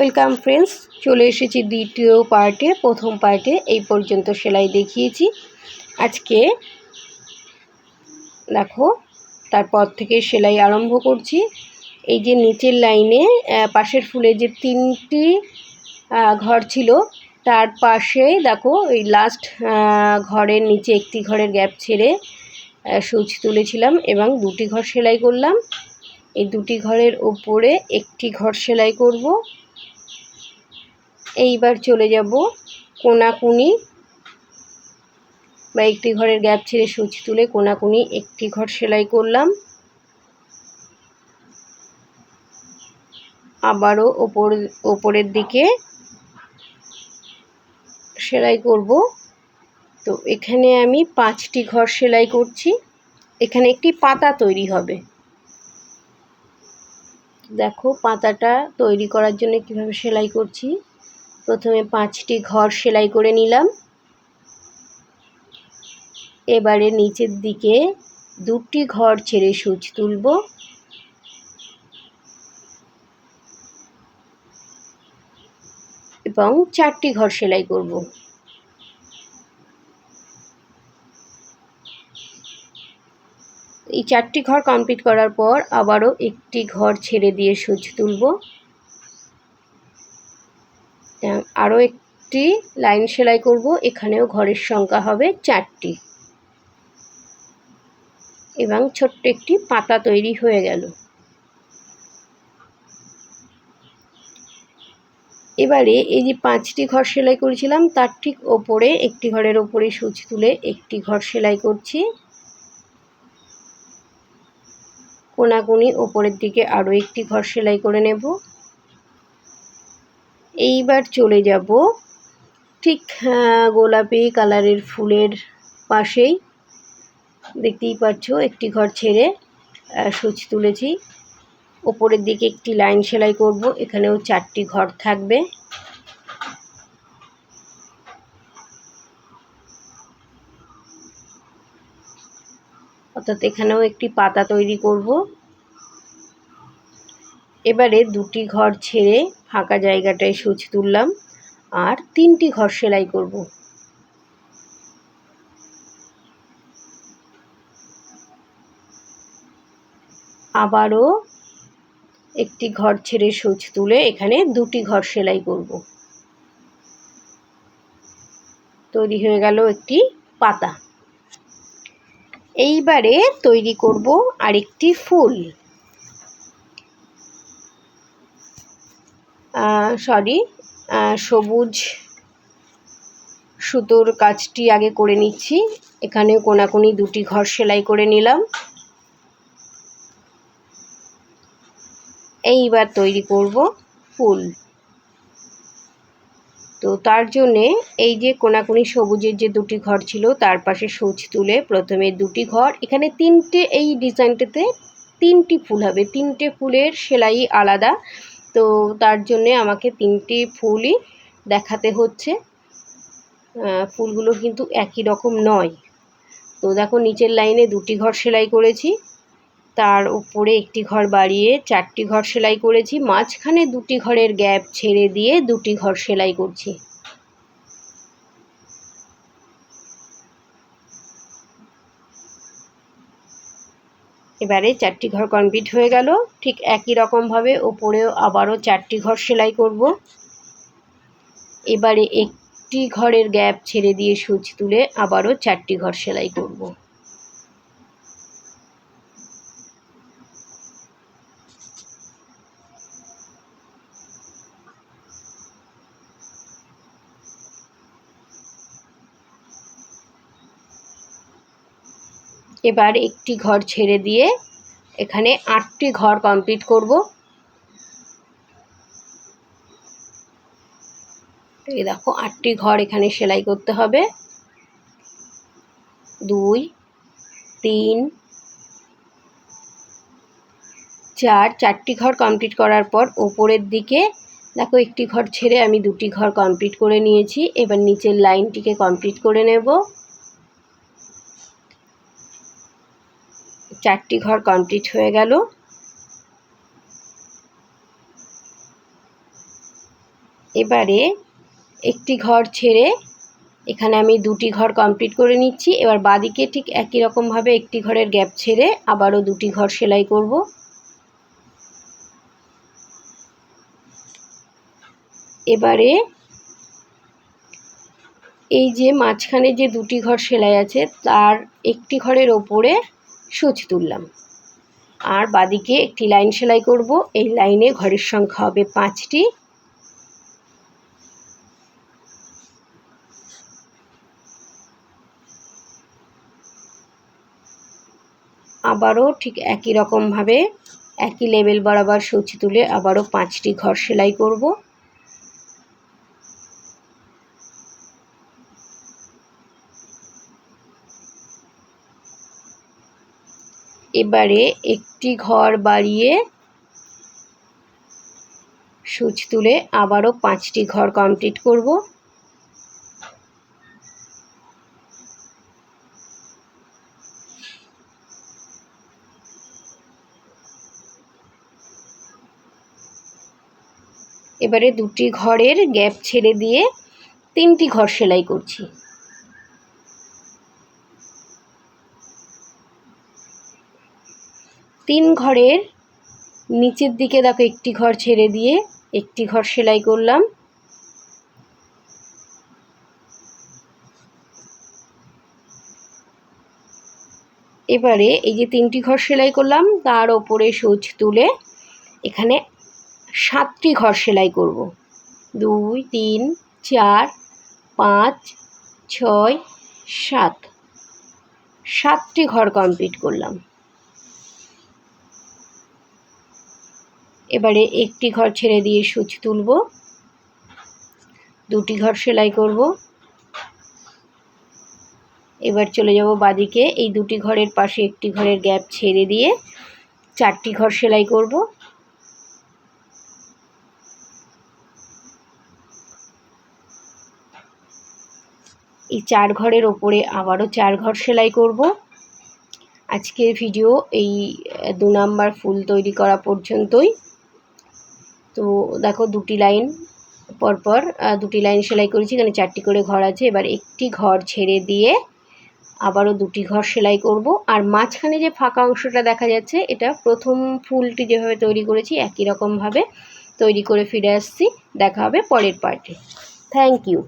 Welcome friends, চলে এসেছি দ্বিতীয় পার্টে, প্রথম পার্টে, এই পর্যন্ত সেলাই দেখিয়েছি। আজকে দেখো, তারপর থেকে সেলাই আরম্ভ করছি। এই যে নিচের লাইনে পাশের ফুলে যে তিনটি ঘর ছিল, তার পাশে দেখো, এই লাস্ট ঘরের নিচে একটি ঘরের গ্যাপ ছেড়ে সুচ তুলেছিলাম এবং দুটি ঘর সেলাই করলাম। এই দুটি ঘরের ওপরে একটি ঘর সেলাই করব। এইবার চলে যাব কোনাকুনি বা একটি ঘরের গ্যাপ ছেড়ে সুচ তুলে কোনাকুনি একটি ঘর সেলাই করলাম। আবারও ওপর, ওপরের দিকে সেলাই করব। তো এখানে আমি পাঁচটি ঘর সেলাই করছি। এখানে একটি পাতা তৈরি হবে। দেখো পাতাটা তৈরি করার জন্য কীভাবে সেলাই করছি। প্রথমে পাঁচটি ঘর সেলাই করে নিলাম। এবারে নিচের দিকে দুটি ঘর ছেড়ে সুচ তুলব। এবং চারটি ঘর সেলাই করব। এই চারটি ঘর কমপ্লিট করার পর আবারও একটি ঘর ছেড়ে দিয়ে সুচ তুলব। আরও একটি লাইন সেলাই করব। এখানেও ঘরের সংখ্যা হবে চারটি। এবং ছোট্ট একটি পাতা তৈরি হয়ে গেল। এবারে এই যে পাঁচটি ঘর সেলাই করেছিলাম, তার ঠিক ওপরে একটি ঘরের ওপরে সুচ তুলে একটি ঘর সেলাই করছি। কোনাকুনি ওপরের দিকে আরও একটি ঘর সেলাই করে নেব। এইবার চলে যাব ঠিক গোলাপি কালারের ফুলের পাশেই। দেখতেই পাচ্ছ, একটি ঘর ছেড়ে সুচ তুলেছি। ওপরের দিকে একটি লাইন সেলাই করব, এখানেও চারটি ঘর থাকবে। অর্থাৎ এখানেও একটি পাতা তৈরি করব। এবারে দুটি ঘর ছেড়ে ফাঁকা জায়গাটায় সুচ তুললাম আর তিনটি ঘর সেলাই করব। আবারও একটি ঘর ছেড়ে সুচ তুলে এখানে দুটি ঘর সেলাই করব। তৈরি হয়ে গেল একটি পাতা। এইবারে তৈরি করব আরেকটি ফুল। সরি সবুজ সুতোর কাজটি আগে করে নিচ্ছি। এখানেও কোনাকুনি দুটি ঘর সেলাই করে নিলাম। এইবার তৈরি করব ফুল। তো তার জন্যে এই যে কোনাকুনি সবুজের যে দুটি ঘর ছিল, তার পাশে সূচ তুলে প্রথমে দুটি ঘর। এখানে তিনটে, এই ডিজাইনটাতে তিনটি ফুল হবে। তিনটে ফুলের সেলাই আলাদা। তো তার জন্যে আমাকে তিনটি ফুলই দেখাতে হচ্ছে। ফুলগুলো কিন্তু একই রকম নয়। তো দেখো, নিচের লাইনে দুটি ঘর সেলাই করেছি। তার উপরে একটি ঘর বাড়িয়ে চারটি ঘর সেলাই করেছি। মাঝখানে দুটি ঘরের গ্যাপ ছেড়ে দিয়ে দুটি ঘর সেলাই করছি। এবারে চারটি ঘর কমপ্লিট হয়ে গেল। ঠিক একই রকমভাবে ওপরেও আবারও চারটি ঘর সেলাই করব। এবারে একটি ঘরের গ্যাপ ছেড়ে দিয়ে সুচ তুলে আবারও চারটি ঘর সেলাই করব। এবার একটি ঘর ছেড়ে দিয়ে এখানে আটটি ঘর কমপ্লিট করব। এই দেখো, আটটি ঘর এখানে সেলাই করতে হবে। দুই, তিন, চার, চারটি ঘর কমপ্লিট করার পর ওপরের দিকে দেখো, একটি ঘর ছেড়ে আমি দুটি ঘর কমপ্লিট করে নিয়েছি। এবার নিচের লাইনটিকে কমপ্লিট করে নেব। চারটি ঘর কমপ্লিট হয়ে গেল। এবারে একটি ঘর ছেড়ে এখানে আমি দুটি ঘর কমপ্লিট করে নিচ্ছি। এবার বাদিকে ঠিক একই রকমভাবে একটি ঘরের গ্যাপ ছেড়ে আবারও দুটি ঘর সেলাই করব। এবারে এই যে মাঝখানে যে দুটি ঘর সেলাই আছে, তার একটি ঘরের ওপরে সুচ তুললাম আর বাদিকে একটি লাইন সেলাই করব। এই লাইনে ঘরের সংখ্যা হবে পাঁচটি। আবারও ঠিক একই রকমভাবে একই লেভেল বরাবর সূচি তুলে আবারও পাঁচটি ঘর সেলাই করব। এবারে একটি ঘর বাড়িয়ে সুচ তুলে আবারও পাঁচটি ঘর কমপ্লিট করব। এবারে দুটি ঘরের গ্যাপ ছেড়ে দিয়ে তিনটি ঘর সেলাই করছি। তিন ঘরের নিচের দিকে দেখো একটি ঘর ছেড়ে দিয়ে একটি ঘর সেলাই করলাম। এবারে এই যে তিনটি ঘর সেলাই করলাম, তার ওপরে সুচ তুলে এখানে সাতটি ঘর সেলাই করব। দুই, তিন, চার, পাঁচ, ছয়, সাত। সাতটি ঘর কমপ্লিট করলাম। এবারে একটি ঘর ছেড়ে দিয়ে সুচ তুলব। দুটি ঘর সেলাই করব। এবার চলে যাব বাদিকে। এই দুটি ঘরের পাশে একটি ঘরের গ্যাপ ছেড়ে দিয়ে চারটি ঘর সেলাই করব। এই চার ঘরের ওপরে আবারও চার ঘর সেলাই করব। আজকের ভিডিও এই দু নাম্বার ফুল তৈরি করা পর্যন্তই। তো দেখো দুটি লাইন পরপর দুটি লাইন সেলাই করেছি, এখানে চারটি করে ঘর আছে। এবার একটি ঘর ছেড়ে দিয়ে আবারও দুটি ঘর সেলাই করব। আর মাঝখানে যে ফাঁকা অংশটা দেখা যাচ্ছে, এটা প্রথম ফুলটি যেভাবে তৈরি করেছি, একই রকমভাবে তৈরি করে ফিরে আসছি। দেখা হবে পরের পার্টে থ্যাংক ইউ